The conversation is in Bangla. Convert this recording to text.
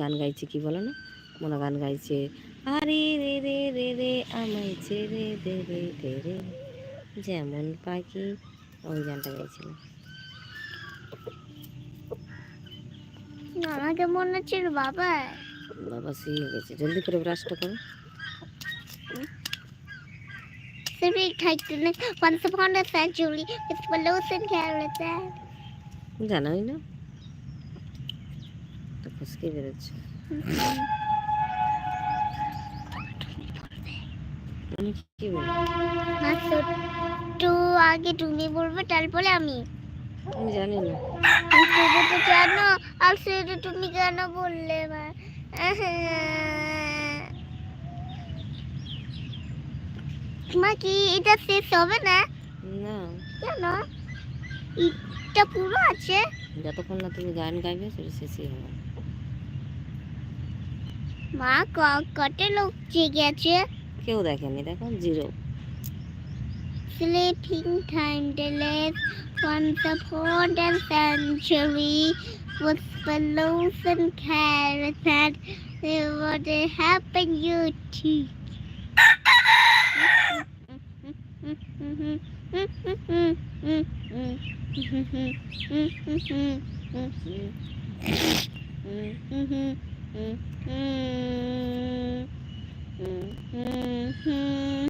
গান গাইছে কি বলো না? মনে গান গাইছে আরে রে রে রে রে আমায় ছেড়ে দে রে দে রে। যেমন পাখি ওই গানটা গাইছিল। আমাকে মনে হচ্ছে বাবা। বাবা শুয়ে গেছে। জলদি করে ব্রাশটা করো। once upon a century balloons and carrots and জানোই না। তো খুশকি বেরোচ্ছে। আগে তুমি বলবে তারপরে আমি। আমি জানি না। সেটা তো জানো আর সেটা তুমি কেন বললে মা? মা কি এটা শেষ হবে না? না। কেন? এটা পুরো আছে? যতক্ষণ না তুমি গান গাইবে সেটা শেষই হবে। মা ক- কত লোক জেগে আছে কেউ দেখেনি দেখো zero Sleeping time delays once upon a century with balloons and carrots and it would happen you too. 嗯嗯。